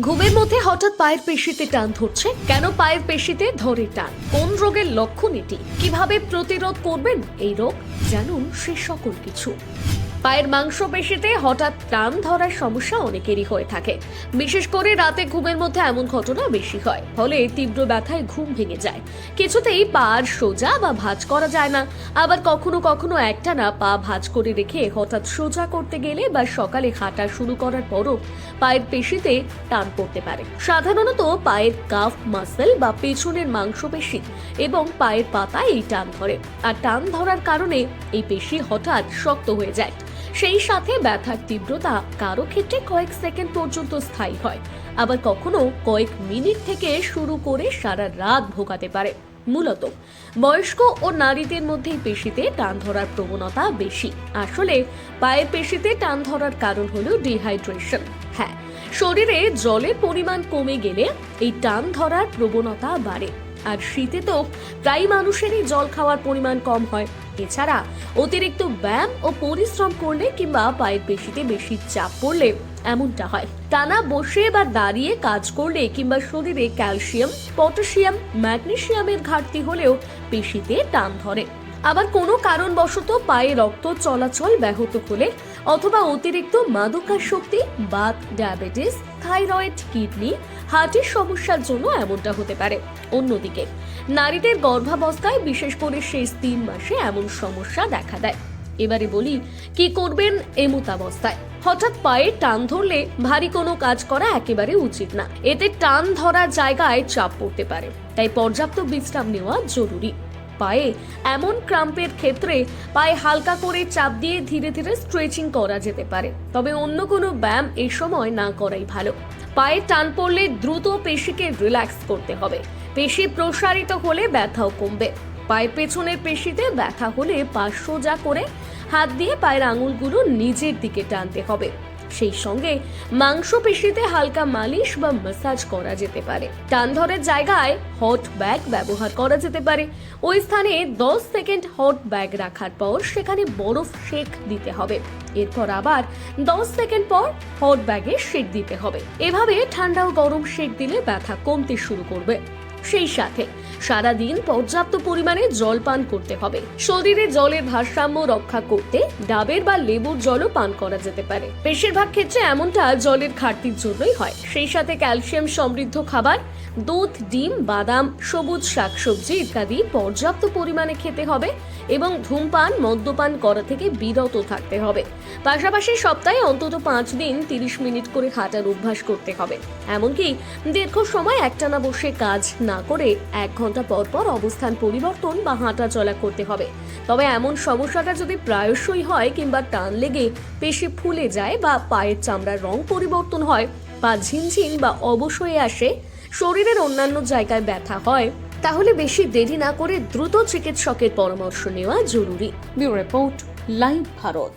ঘুমের মধ্যে হঠাৎ পায়ের পেশিতে টান ধরছে। কেন পায়ের পেশিতে ধরে টান? কোন রোগের লক্ষণ এটি? কীভাবে প্রতিরোধ করবেন এই রোগ? জানুন সে সকল কিছু। পায়ের মাংসপেশিতে হঠাৎ টান ধরার সমস্যা অনেকেরই হয়ে থাকে। বিশেষ করে রাতে ঘুমের মধ্যে এমন ঘটনা বেশি হয়, ফলে তীব্র ব্যথায় ঘুম ভেঙে যায়। কিছুতেই পা আর সোজা বা ভাঁজ করা যায় না। আবার কখনো কখনো একটানা পা ভাঁজ করে রেখে হঠাৎ সোজা করতে গেলে বা সকালে হাঁটা শুরু করার পরও পায়ের পেশিতে টান পড়তে পারে। সাধারণত পায়ের কাফ মাসেল বা পেছনের মাংসপেশি এবং পায়ের পাতায় এই টান ধরে। আর টান ধরার কারণে এই পেশি হঠাৎ শক্ত হয়ে যায়। সেই সাথে ব্যথার তীব্রতা কারও ক্ষেত্রে কয়েক সেকেন্ড পর্যন্ত স্থায়ী হয়। আবার কখনো কয়েক মিনিট থেকে শুরু করে সারা রাত ভোগাতে পারে। মূলত বয়স্ক ও নারীদের মধ্যে পেশিতে টান ধরার প্রবণতা বেশি। আসলে পায়ের পেশিতে টান ধরার কারণ হলো ডিহাইড্রেশন। হ্যাঁ শরীরে জলের পরিমাণ কমে গেলে এই টান ধরার প্রবণতা বাড়ে। আর শীতে তো প্রায় মানুষেরই জল খাওয়ার পরিমাণ কম হয়। এছাড়া অতিরিক্ত ব্যায়াম ও পরিশ্রম করলে কিংবা পায়ের পেশিতে বেশি চাপ পড়লে এমনটা হয়। টানা বসে বা দাঁড়িয়ে কাজ করলে কিংবা শরীরে ক্যালসিয়াম, পটাশিয়াম, ম্যাগনেশিয়ামের ঘাটতি হলেও পেশিতে টান ধরে। আবার কোনো কারণবশত পায়ে রক্ত চলাচল ব্যাহত হলে অথবা অতিরিক্ত মাদকাসক্তি, বাত, ডায়াবেটিস, থাইরয়েড, কিডনি, হার্টের সমস্যার জন্য এমনটা হতে পারে। অন্যদিকে, নারীদের গর্ভাবস্থায় বিশেষ করে শেষ তিন মাসে এমন সমস্যা দেখা দেয়। এবারে বলি, কি করবেন এমতাবস্থায়? হঠাৎ পায়ে টান ধরলে ভারী কোনো কাজ করা একেবারে উচিত না। এতে টান ধরা জায়গায় চাপ পড়তে পারে। তাই পর্যাপ্ত বিশ্রাম নেওয়া জরুরি। পায়ে এমন ক্রাম্পের ক্ষেত্রে পায়ে হালকা করে চাপ দিয়ে ধীরে ধীরে স্ট্রেচিং করা যেতে পারে। তবে অন্য কোনো ব্যায়াম এই সময় না করাই ভালো। পায়ে টান পড়লে দ্রুত পেশিকে রিল্যাক্স করতে হবে। পেশি প্রসারিত হলে ব্যথাও কমবে। পায়ের পেছনের পেশিতে ব্যথা হলে পা সোজা করে হাত দিয়ে পায়ের আঙুলগুলো নিজের দিকে টানতে হবে। সেই সঙ্গে মাংসপেশিতে হালকা মালিশ বা ম্যাসাজ করা যেতে পারে। টান ধরের জায়গায় হট ব্যাগ ব্যবহার করা যেতে পারে। ওই স্থানে 10 সেকেন্ড হট ব্যাগ রাখার পর সেখানে বরফ শেক দিতে হবে। এরপর আবার 10 সেকেন্ড পর হট ব্যাগে শেক দিতে হবে। এভাবে ঠান্ডা ও গরম শেক দিলে ব্যথা কমতে শুরু করবে। সেই সাথে সারাদিন পর্যাপ্ত পরিমাণে জল পান করতে হবে। শরীরে জলের ভারসাম্য রক্ষা করতে ডাবের বা লেবুর জলও পান করা যেতে পারে। বেশিরভাগ ক্ষেত্রে এমনটা জলের ঘাটতির জন্যই হয়। সেই সাথে ক্যালসিয়াম সমৃদ্ধ খাবার, দুধ, ডিম, বাদাম, সবুজ শাকসবজি ইত্যাদি পর্যাপ্ত পরিমাণে খেতে হবে এবং ধূমপান, মদ্যপান করা থেকে বিরত থাকতে হবে। পাশাপাশি সপ্তাহে অন্তত পাঁচ দিন তিরিশ মিনিট করে হাঁটার অভ্যাস করতে হবে। এমনকি দীর্ঘ সময় একটানা বসে কাজ না করে এক ঘণ্টা পর পর অবস্থান পরিবর্তন বা হাঁটা চলা করতে হবে। তবে এমন সমস্যাটা যদি প্রায়শই হয় কিংবা টান লেগে পেশি ফুলে যায় বা পায়ের চামড়ার রং পরিবর্তন হয় বা ঝিনঝিন বা অবশ হয়ে আসে, শরীরের অন্যান্য জায়গায় ব্যথা হয়, তাহলে বেশি দেরি না করে দ্রুত চিকিৎসকের পরামর্শ নেওয়া জরুরি। Bureau report, live Bharat.